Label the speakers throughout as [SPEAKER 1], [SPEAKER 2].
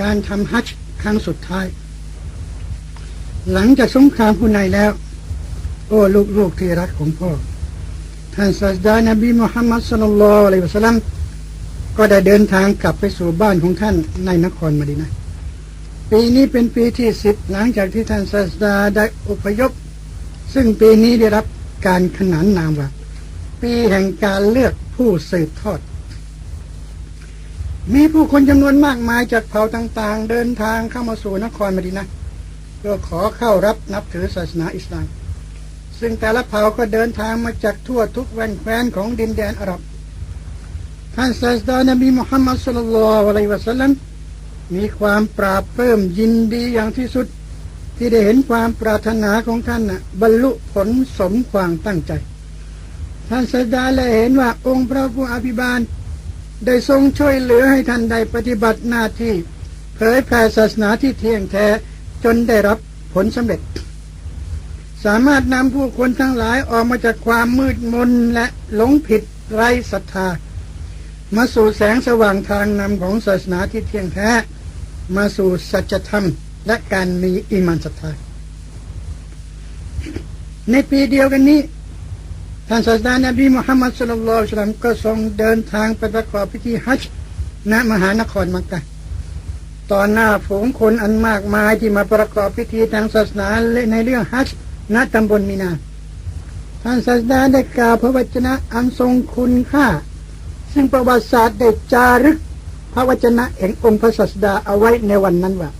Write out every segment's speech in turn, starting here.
[SPEAKER 1] การทำฮัจญ์ครั้งสุดท้าย หลังจากสงครามผู้ในแล้ว โอ้ลูกๆที่รักของพ่อ ท่านศาสดานบีมุฮัมมัดสุลลัลอะลัยวะสัลลัมก็ได้เดินทางกลับไปสู่บ้านของท่านในนครมดีนะปีนี้เป็นปีที่สิบหลังจากที่ท่านศาสดาได้อพยพ ซึ่งปีนี้ได้รับการขนานนามว่า ปีแห่งการเลือกผู้สืบทอด มีผู้คนจำนวนมากมายจากเผ่าต่างๆ เดินทางเข้ามาสู่นครมดีนะเพื่อขอเข้ารับนับถือศาสนาอิสลาม ซึ่งแต่ละเผ่าก็เดินทางมาจากทั่วทุกแว่นแคว้นของดินแดนอาหรับท่านศาสดานบีมุฮัมมัดสุลลัลอะลัยวะสัลลัมมีความปราบเพิ่มยินดีอย่างที่สุด ที่ได้เห็นความปรารถนาของท่านนะบรรลุผลสมความตั้งใจ ท่านศาสดาและเห็นว่าองค์พระผู้อภิบาล ได้ทรงช่วยเหลือให้ท่านได้ปฏิบัติหน้าที่เผยแผ่ศาสนาที่เที่ยงแท้จนได้รับผลสำเร็จ สามารถนำผู้คนทั้งหลายออกมาจากความมืดมนและหลงผิดไร้ศรัทธา มาสู่แสงสว่างทางนำของศาสนาที่เที่ยงแท้ มาสู่สัจธรรมและการมีอิมานศรัทธาในปีเดียวกันนี้ ท่านศาสดานบีมุฮัมมัดสุลลัลสลัมก็ทรงเดินทางไปประกอบพิธีฮัจญ์ณมหานครมักกะตอนหน้าฝูงคนอันมากมายที่มาประกอบพิธีทางศาสนาในเรื่องฮัจญ์ณตำบลมีนา ท่านศาสดาได้กล่าวพระวจนะอันทรงคุณค่า ซึ่งประวัติศาสตร์ได้จารึกพระวจนะแห่งองค์พระศาสดาเอาไว้ในวันนั้นว่า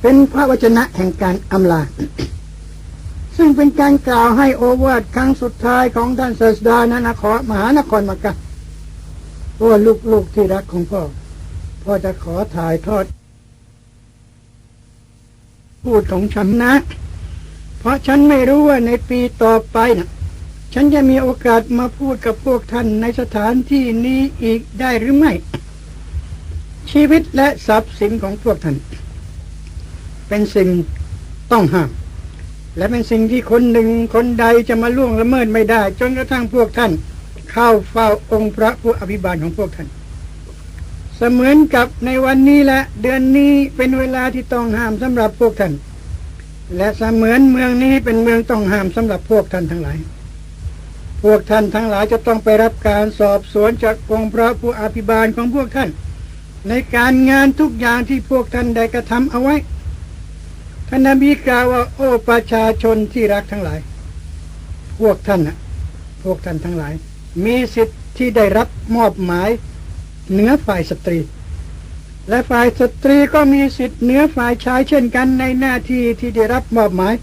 [SPEAKER 1] เป็นพระวจนะแห่งการอำลา ซึ่งเป็นการกล่าวให้โอวาทครั้งสุดท้ายของท่านศาสดานะนครมหานครมักกะโอ้ลูกๆที่รักของพ่อ พ่อจะขอถ่ายทอด พูดของฉันนะ เพราะฉันไม่รู้ว่าในปีต่อไปนะฉันจะมีโอกาสมาพูดกับพวกท่านในสถานที่นี้อีกได้หรือไม่ ชีวิตและทรัพย์สินของพวกท่าน เป็นสิ่งต้องห้าม และเป็นสิ่งที่คนหนึ่งคนใดจะมาล่วงละเมิดไม่ได้ จนกระทั่งพวกท่าน เข้าเฝ้าองค์พระผู้อภิบาลของพวกท่าน เสมือนกับในวันนี้และเดือนนี้เป็นเวลาที่ต้องห้ามสำหรับพวกท่าน และเสมือนเมืองนี้เป็นเมืองต้องห้ามสำหรับพวกท่านทั้งหลาย พวกท่านทั้งหลายจะต้องไปรับการสอบสวนจากองค์พระผู้อภิบาลของพวกท่าน ในการงานทุกอย่างที่พวกท่านได้กระทำเอาไว้ ท่านนบีกล่าวว่าโอ้ประชาชนที่รักทั้งหลาย พวกท่านนะพวกท่านทั้งหลาย มีสิทธิ์ที่ได้รับมอบหมายเหนือฝ่ายสตรี และฝ่ายสตรีก็มีสิทธิ์เหนือฝ่ายชายเช่นกันในหน้าที่ที่ได้รับมอบหมาย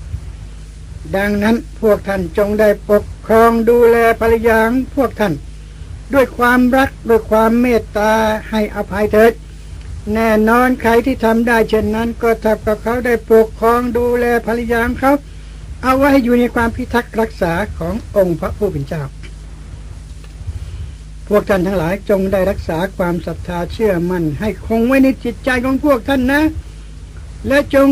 [SPEAKER 1] ดังนั้นพวกท่านจงได้ปกครองดูแลภรรยาของพวกท่าน ด้วยความรักด้วยความเมตตาให้อภัยเถิด แน่นอนใครที่ทำได้เช่นนั้น ก็ทับกับเขาได้ปกครองดูแลภรรยาของเขาเอาไว้อยู่ในความพิทักษ์รักษาขององค์พระผู้เป็นเจ้า พวกท่านทั้งหลายจงได้รักษาความศรัทธาเชื่อมั่นให้คงไว้ในจิตใจของพวกท่านนะ และจง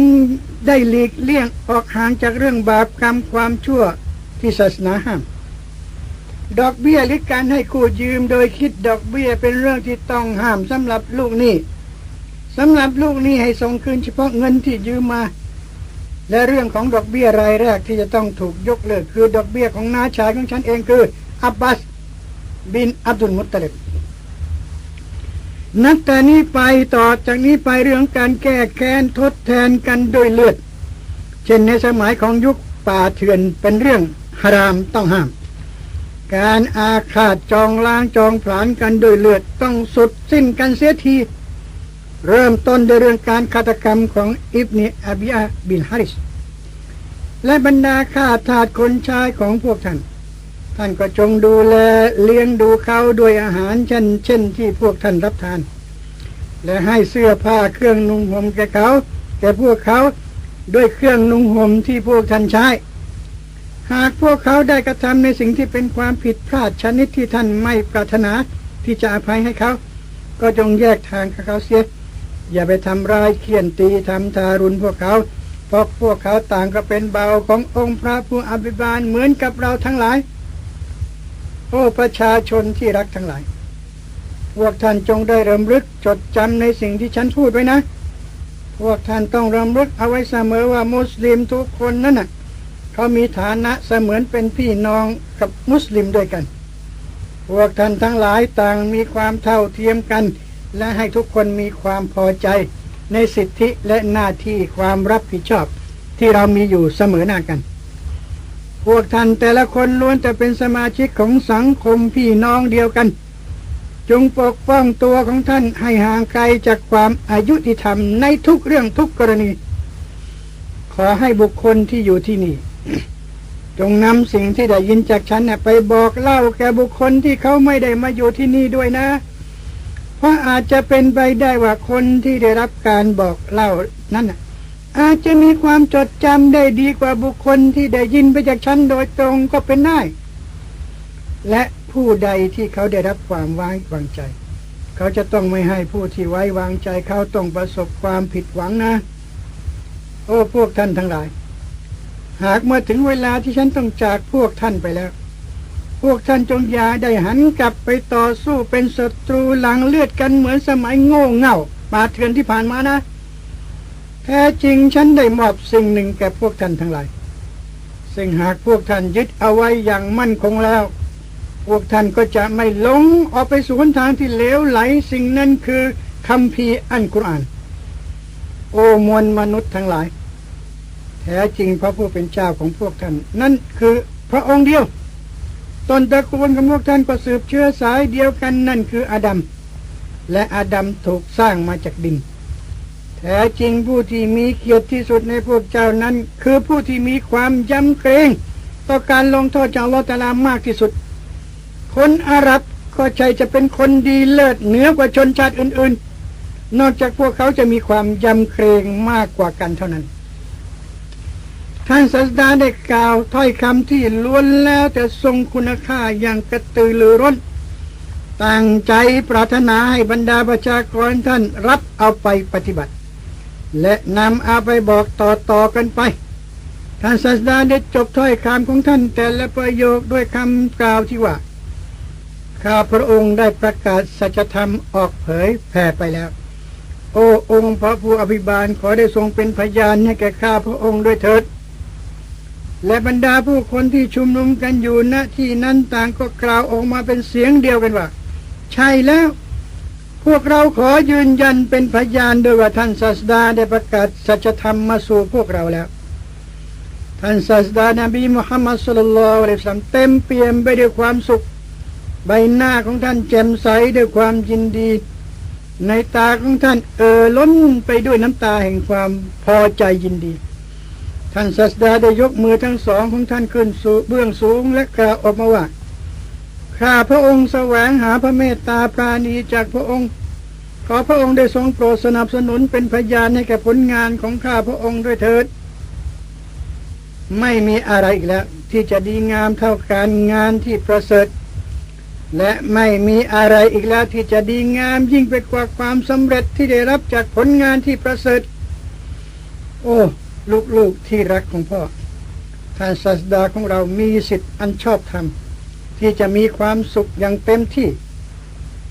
[SPEAKER 1] ได้หลีกเลี่ยงออกห่างจากเรื่องบาปกรรมความชั่วที่ศาสนาห้ามดอกเบี้ยหรือการให้กู้ยืมโดยคิดดอกเบี้ยเป็นเรื่องที่ต้องห้ามสำหรับลูกหนี้ สำหรับลูกนี้ให้ส่งคืนเฉพาะเงินที่ยืมมา และเรื่องของดอกเบี้ยรายแรกที่จะต้องถูกยกเลิกคือดอกเบี้ยของน้าชายของฉันเองคือ อับบาสบินอับดุลมุตตลิบนับแต่นี้ไปต่อจากนี้ไปเรื่องการแก้แค้นทดแทนกันโดยเลือด เช่นในสมัยของยุคป่าเถื่อนเป็นเรื่องฮารามต้องห้าม การอาฆาตจองล้างจองผลาญกันโดยเลือดต้องสุดสิ้นกันเสียที เริ่มต้นด้วยเรื่องการฆาตกรรมของอิบเนอบิอาบินฮาริส และบรรดาข้าทาสคนชายของพวกท่าน ท่านก็จงดูแลเลี้ยงดูเขาด้วยอาหารเช่น เช่นที่พวกท่านรับทาน และให้เสื้อผ้าเครื่องนุ่งห่มแก่เขาแก่พวกเขาด้วยเครื่องนุ่งห่มที่พวกท่านใช้ หากพวกเขาได้กระทำในสิ่งที่เป็นความผิดพลาดชนิดที่ท่านไม่ปรารถนาที่จะอภัยให้เขา ก็จงแยกทางกับเขาเสีย อย่าไปทำร้ายเคี่ยนตีทำทารุณพวกเขา เพราะพวกเขาต่างก็เป็นเบาขององค์พระผู้อภิบาลเหมือนกับเราทั้งหลาย โอ้ประชาชนที่รักทั้งหลาย พวกท่านจงได้รำลึกจดจำในสิ่งที่ฉันพูดไว้นะ พวกท่านต้องรำลึกเอาไว้เสมอว่ามุสลิมทุกคนนั่นน่ะเขามีฐานะเสมือนเป็นพี่น้องกับมุสลิมด้วยกัน พวกท่านทั้งหลายต่างมีความเท่าเทียมกัน และให้ทุกคนมีความพอใจในสิทธิและหน้าที่ความรับผิดชอบที่เรามีอยู่เสมอหน้ากัน พวกท่านแต่ละคนล้วนแต่เป็นสมาชิกของสังคมพี่น้องเดียวกัน จงปกป้องตัวของท่านให้ห่างไกลจากความอายุติธรรมในทุกเรื่องทุกกรณี ขอให้บุคคลที่อยู่ที่นี่ จงนำสิ่งที่ได้ยินจากฉันน่ไปบอกเล่าแก่บุคคลที่เขาไม่ได้มาอยู่ที่นี่ด้วยนะ เพราะอาจจะเป็นไปได้ว่าคนที่ได้รับการบอกเล่านั้นอาจจะมีความจดจำได้ดีกว่าบุคคลที่ได้ยินไปจากฉันโดยตรงก็เป็นได้ และผู้ใดที่เขาได้รับความไว้วางใจ เขาจะต้องไม่ให้ผู้ที่ไว้วางใจเขาต้องประสบความผิดหวังนะ โอ้พวกท่านทั้งหลาย หากเมื่อถึงเวลาที่ฉันต้องจากพวกท่านไปแล้ว พวกท่านจงยาได้หันกลับไปต่อสู้เป็นศัตรูหลังเลือดกันเหมือนสมัยโง่เง่าปาเถื่อนที่ผ่านมานะ แท้จริงฉันได้มอบสิ่งหนึ่งแก่พวกท่านทั้งหลายซึ่งหากพวกท่านยึดเอาไว้อย่างมั่นคงแล้ว พวกท่านก็จะไม่หลงออกไปสู่หนทางที่เลวไหลสิ่งนั้นคือคำพีร์อันกุรอาน โอมวลมนุษย์ทั้งหลาย แท้จริงพระผู้เป็นเจ้าของพวกท่าน นั่นคือพระองค์เดียว ตนตระกูลของพวกท่านก็สืบเชื้อสายเดียวกันนั่นคืออาดัม และอาดัมถูกสร้างมาจากดิน แท้จริงผู้ที่มีเกียรติที่สุดในพวกเจ้านั้น คือผู้ที่มีความยำเกรงต่อการลงโทษจากลอตาลามากที่สุด คนอาหรับก็ใช่จะเป็นคนดีเลิศเหนือกว่าชนชาติอื่นๆ นอกจากพวกเขาจะมีความยำเกรงมากกว่ากันเท่านั้น ท่านศาสดาได้กล่าวถ้อยคำที่ล้วนแล้วแต่ทรงคุณค่าอย่างกระตือรือร้นตั้งใจปรารถนาให้บรรดาประชากรท่านรับเอาไปปฏิบัติ และนำเอาไปบอกต่อๆกันไป ท่านศาสดาได้จบถ้อยคำของท่านแต่ละประโยคด้วยคำกล่าวที่ว่า ข้าพระองค์ได้ประกาศสัจธรรมออกเผยแผ่ไปแล้ว โอ้องค์พระผู้อภิบาลขอได้ทรงเป็นพยานให้แก่ข้าพระองค์ด้วยเถิด และบรรดาผู้คนที่ชุมนุมกันอยู่ณที่นั้นต่างก็กล่าวออกมาเป็นเสียงเดียวกันว่า ใช่แล้ว พวกเราขอยืนยันเป็นพยานด้วยว่าท่านศาสดาได้ประกาศสัจธรรมมาสู่พวกเราแล้ว ท่านศาสดานบีมุฮัมมัดสุลลัลอะลัยฮิสัลลัมเต็มเปี่ยมไปด้วยความสุข ใบหน้าของท่านแจ่มใสด้วยความยินดี ในตาของท่านเอ่อล้นไปด้วยน้ำตาแห่งความพอใจยินดี ท่านศาสดาได้ยกมือทั้งสองของท่านขึ้นสู่เบื้องสูงและกล่าวออกมาว่าข้าพระองค์แสวงหาพระเมตตาปราณีจากพระองค์ ขอพระองค์ได้ทรงโปรดสนับสนุนเป็นพยานให้แก่ผลงานของข้าพระองค์ด้วยเถิด ไม่มีอะไรอีกแล้ว ที่จะดีงามเท่าการงานที่ประเสริฐ และไม่มีอะไรอีกแล้วที่จะดีงามยิ่งไปกว่าความสำเร็จที่ได้รับจากผลงานที่ประเสริฐ โอ้ ลูกๆที่รักของพ่อ ท่านศาสดาของเรามีสิทธิ์อันชอบธรรม ที่จะมีความสุขอย่างเต็มที่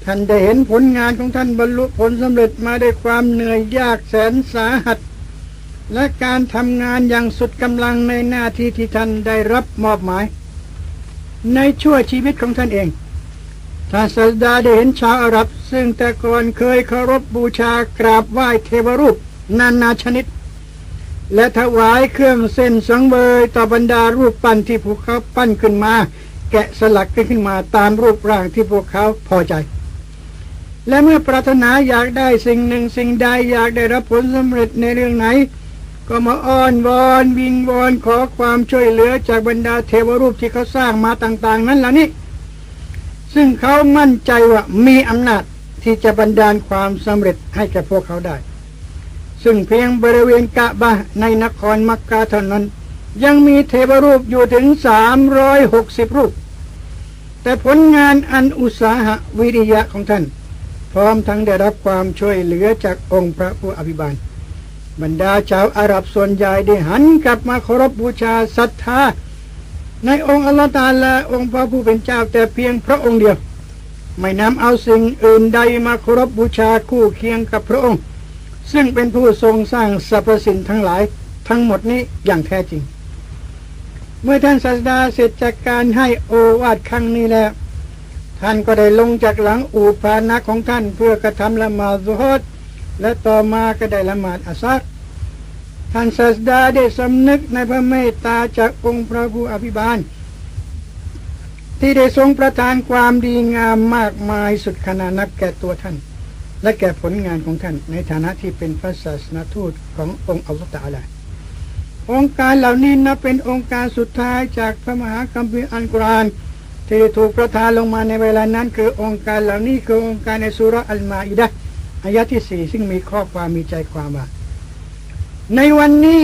[SPEAKER 1] ท่านได้เห็นผลงานของท่านบรรลุผลสำเร็จมาด้วยความเหนื่อยยากแสนสาหัส และการทำงานอย่างสุดกำลังในหน้าที่ที่ท่านได้รับมอบหมาย ในชั่วชีวิตของท่านเองท่านศาสดาได้เห็นชาวอาหรับ ซึ่งแต่ก่อนเคยเคารพบูชากราบไหว้เทวรูป นานาชนิด และถวายเครื่องเส้นสังเวยต่อบรรดารูปปั้นที่พวกเขาปั้นขึ้นมา แกะสลักขึ้นมาตามรูปร่างที่พวกเขาพอใจ และเมื่อปรารถนาอยากได้สิ่งหนึ่งสิ่งใดอยากได้รับผลสำเร็จในเรื่องไหน ก็มาอ้อนวอนวิงวอนขอความช่วยเหลือจากบรรดาเทวรูปที่เขาสร้างมาต่างๆ นั้นล่ะนี่ซึ่งเขามั่นใจว่ามีอำนาจที่จะบันดาลความสำเร็จให้แก่พวกเขาได้ ซึ่งเพียงบริเวณกะบะในนครมักกะเท่านั้น ยังมีเทวรูปอยู่ถึงสามร้อยหกสิบรูป แต่ผลงานอันอุตสาหะวิริยะของท่าน พร้อมทั้งได้รับความช่วยเหลือจากองค์พระผู้อภิบาล บรรดาชาวอาหรับส่วนใหญ่ได้หันกลับมาเคารพบูชาศรัทธาในองค์อัลลอฮฺตาลาองค์พระผู้เป็นเจ้าแต่เพียงพระองค์เดียว ไม่นำเอาสิ่งอื่นใดมาเคารพบูชาคู่เคียงกับพระองค์ ซึ่งเป็นผู้ทรงสร้างสรรพสิ่งทั้งหลายทั้งหมดนี้อย่างแท้จริง เมื่อท่านศาสดาเสร็จจากการให้โอวาทครั้งนี้แล้ว ท่านก็ได้ลงจากหลังอูพานะของท่านเพื่อกระทำละหมาดซุฮดและต่อมาก็ได้ละหมาดอาซักท่านศาสดาได้สำนึกในพระเมตตาจากองค์พระผู้อภิบาล ที่ได้ทรงประทานความดีงามมากมายสุดขนานับแก่ตัวท่าน และแก่ผลงานของท่านในฐานะที่เป็นพระศาสนาทูตขององค์อัลลอฮฺตะอาลาองค์การเหล่านี้นับเป็นองค์การสุดท้ายจากพระมหาคัมภีร์อัลกุรอานที่ถูกประทานลงมาในเวลานั้น คือองค์การเหล่านี้คือองค์การในสุราอัลมาอิดะห์อายะที่สี่ซึ่งมีข้อความมีใจความว่าในวันนี้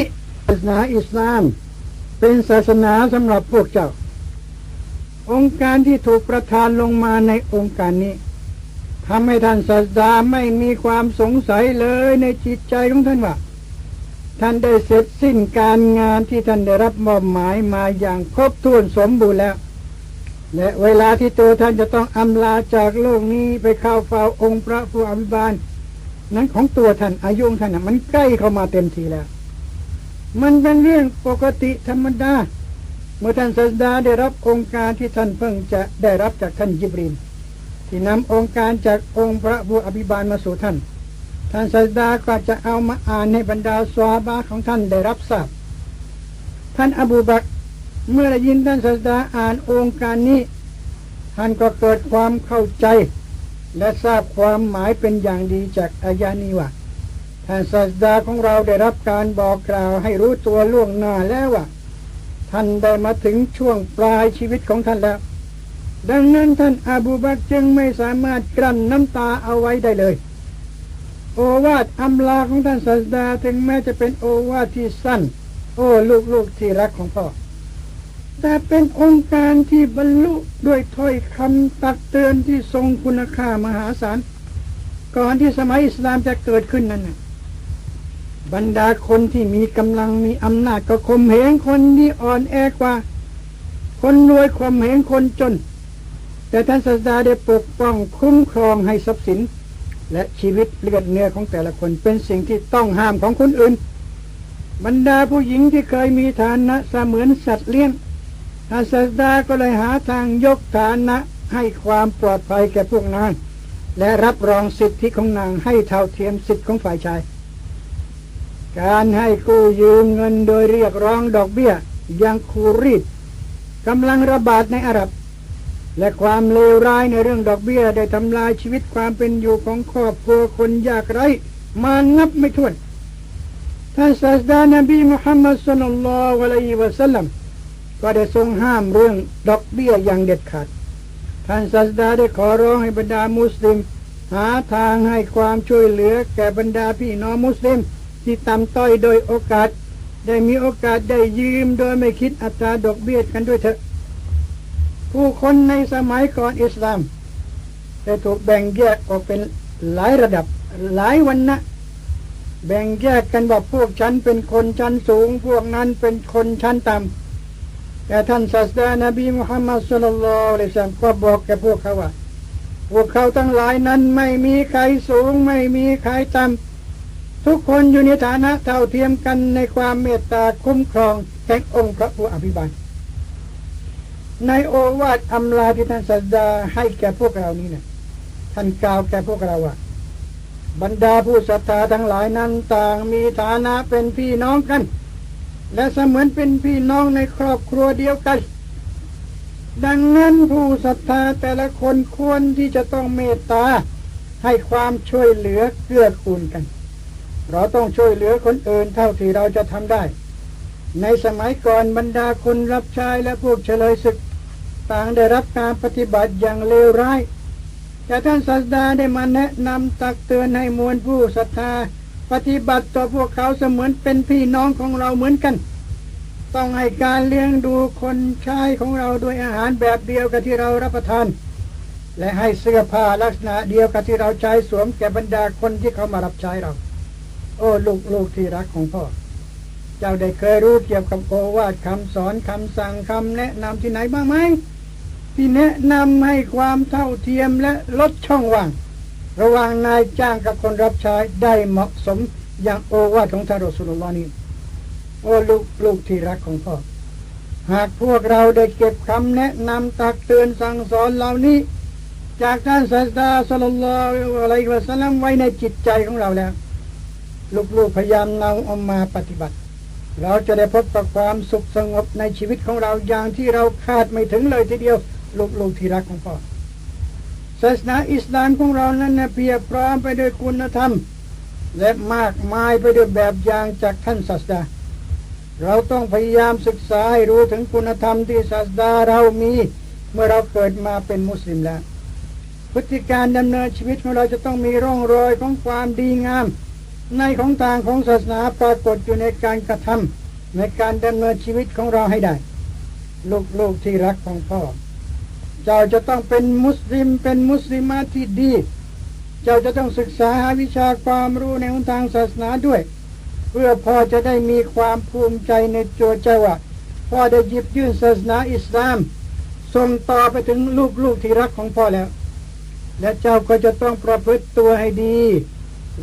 [SPEAKER 1] ศาสนาอิสลาม เป็นศาสนาสำหรับพวกเจ้า องค์การที่ถูกประทานลงมาในองค์การนี้ ทำให้ท่านศาสดาไม่มีความสงสัยเลยในจิตใจของท่านว่า ท่านได้เสร็จสิ้นการงานที่ท่านได้รับมอบหมายมาอย่างครบถ้วนสมบูรณ์แล้ว และเวลาที่ตัวท่านจะต้องอำลาจากโลกนี้ไปเข้าเฝ้าองค์พระผู้อภิบาล นั้นของตัวท่านอายุของท่านมันใกล้เข้ามาเต็มทีแล้ว มันเป็นเรื่องปกติธรรมดาเมื่อท่านศาสดาได้รับองค์การที่ท่านเพิ่งจะได้รับจากท่านยิบรีน ที่นำองค์การจากองค์พระผู้อภิบาลมาสู่ท่าน ท่านศาสดาก็จะเอามาอ่านให้บรรดาสวาบาของท่านได้รับทราบ ท่านอบูบักเมื่อได้ยินท่านศาสดาอ่านองค์การนี้ ท่านก็เกิดความเข้าใจ และทราบความหมายเป็นอย่างดีจากอายานี้ว่าท่านศาสดาของเราได้รับการบอกกล่าวให้รู้ตัวล่วงหน้าแล้วว่าท่านได้มาถึงช่วงปลายชีวิตของท่านแล้ว ดังนั้นท่านอาบูบักจึงไม่สามารถกลั้นน้ำตาเอาไว้ได้เลย โอวาทอำลาของท่านศาสดาถึงแม้จะเป็นโอวาทที่สั้น โอ้ลูกๆที่รักของพ่อแต่เป็นองค์การที่บรรลุด้วยถ้อยคำตักเตือนที่ทรงคุณค่ามหาศาลก่อนที่สมัยอิสลามจะเกิดขึ้นนั้นน่ะบรรดาคนที่มีกำลังมีอำนาจก็ข่มเหงคนที่อ่อนแอกว่า คนรวยข่มเหงคนจน แต่ท่านศาสดาได้ปกป้องคุ้มครองให้ทรัพย์สิน และชีวิตเลือดเนื้อของแต่ละคนเป็นสิ่งที่ต้องห้ามของคนอื่น บรรดาผู้หญิงที่เคยมีฐานะเสมือนสัตว์เลี้ยงท่านศาสดาก็เลยหาทางยกฐานะให้ความปลอดภัยแก่พวกนางและรับรองสิทธิของนางให้เท่าเทียมสิทธิของฝ่ายชาย การให้กู้ยืมเงินโดยเรียกร้องดอกเบี้ยยังคูรีดกำลังระบาดในอาหรับ และความเลวร้ายในเรื่องดอกเบี้ยได้ทำลายชีวิตความเป็นอยู่ของครอบครัวคนยากไร้มานับไม่ถ้วนท่านศาสดานบีมุฮัมมัดสุลลัลลอฮุอะลัยฮิวะสัลลัมก็ได้ทรงห้ามเรื่องดอกเบี้ยอย่างเด็ดขาด ท่านศาสดาได้ขอร้องให้บรรดามุสลิม หาทางให้ความช่วยเหลือแก่บรรดาพี่น้องมุสลิม ที่ต่ำต้อยโดยโอกาส ได้มีโอกาสได้ยืมโดยไม่คิดอัตราดอกเบี้ยกันด้วยเถอะ ผู้คนในสมัยก่อนอิสลามได้ถูกแบ่งแยกออกเป็นหลายระดับหลายวันนะแบ่งแยกกันว่าพวกฉันเป็นคนชั้นสูง พวกนั้นเป็นคนชั้นต่ำแต่ท่านศาสดานบีมุฮัมมัดสุลลัลลอฮุอะลัยฮิวะซัลลัมก็บอกแกพวกเขาว่า พวกเขาทั้งหลายนั้นไม่มีใครสูง ไม่มีใครต่ำทุกคนอยู่ในฐานะเท่าเทียมกันในความเมตตาคุ้มครองแห่งองค์พระผู้อภิบาล ในโอวาทอำลาที่ท่านศาสดาให้แก่พวกเรานี้นะท่านกล่าวแก่พวกเราว่าบรรดาผู้ศรัทธาทั้งหลายนั้นต่างมีฐานะเป็นพี่น้องกัน และเสมือนเป็นพี่น้องในครอบครัวเดียวกัน ดังนั้นผู้ศรัทธาแต่ละคนควรที่จะต้องเมตตาให้ความช่วยเหลือเกื้อกูลกัน เราต้องช่วยเหลือคนอื่นเท่าที่เราจะทำได้ ในสมัยก่อนบรรดาคนรับใช้และพวกเฉลยศึก ต่างได้รับการปฏิบัติอย่างเลวร้าย แต่ท่านศาสดาได้มาแนะนำตักเตือนให้มวลผู้ศรัทธา ปฏิบัติต่อพวกเขาเสมือนเป็นพี่น้องของเราเหมือนกัน ต้องให้การเลี้ยงดูคนใช้ของเราด้วยอาหารแบบเดียวกับที่เรารับประทาน และให้เสื้อผ้าลักษณะเดียวกับที่เราใช้สวมแก่บรรดาคนที่เขามารับใช้เรา โอ้ลูกลูกที่รักของพ่อเจ้าได้เคยรู้เกี่ยวกับโอวาทคำสอนคำสั่งคำแนะนำที่ไหนบ้างไหม ที่แนะนำให้ความเท่าเทียมและลดช่องว่าง ระหว่างนายจ้างกับคนรับใช้ได้เหมาะสมอย่างโอวาทของทารสุลลอฮ์นี้โอ้ลูกลูกที่รักของพ่อ หากพวกเราได้เก็บคำแนะนำตักเตือนสั่งสอนเหล่านี้ จากท่านศาสดาสลลลอฮุอะลัยฮิวะสัลลัมไว้ในจิตใจของเราแล้ว ลูกๆพยายามนำเอามาปฏิบัติ เราจะได้พบกับความสุขสงบในชีวิตของเราอย่างที่เราคาดไม่ถึงเลยทีเดียว ลูกๆที่รักของพ่อศาสนาอิสลามของเรานั้นนะเพียบพร้อมไปด้วยคุณธรรม และมากมายไปด้วยแบบอย่างจากท่านศาสดา เราต้องพยายามศึกษาให้รู้ถึงคุณธรรมที่ศาสดาเรามีเมื่อเราเกิดมาเป็นมุสลิมแล้วพฤติการดำเนินชีวิตของเราจะต้องมีร่องรอยของความดีงาม ในของทางของศาสนาปรากฏอยู่ในการกระทำในการดำเนินชีวิตของเราให้ได้ ลูกๆที่รักของพ่อ เจ้าจะต้องเป็นมุสลิมเป็นมุสลิมาที่ดี เจ้าจะต้องศึกษาหาวิชาความรู้ในหนทางศาสนาด้วย เพื่อพ่อจะได้มีความภูมิใจในตัวเจ้าว่าพ่อได้หยิบยื่นศาสนาอิสลามส่งต่อไปถึงลูกๆที่รักของพ่อแล้ว และเจ้าก็จะต้องประพฤติตัวให้ดี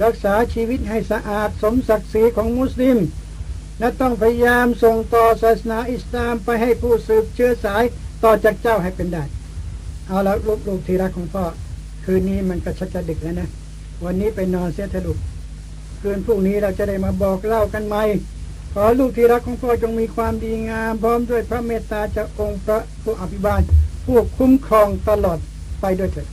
[SPEAKER 1] รักษาชีวิตให้สะอาดสมศักดิ์ศรีของมุสลิมและต้องพยายามส่งต่อศาสนาอิสลามไปให้ผู้สืบเชื้อสายต่อจากเจ้าให้เป็นได้ เอาละลูกๆที่รักของพ่อ คืนนี้มันก็ชักจะดึกแล้วนะ วันนี้ไปนอนเสียเถอะลูกคืนพรุ่งนี้เราจะได้มาบอกเล่ากันใหม่ ขอลูกที่รักของพ่อจงมีความดีงาม พร้อมด้วยพระเมตตาจากองค์พระผู้อภิบาลผู้คุ้มครองตลอดไปด้วยเถิด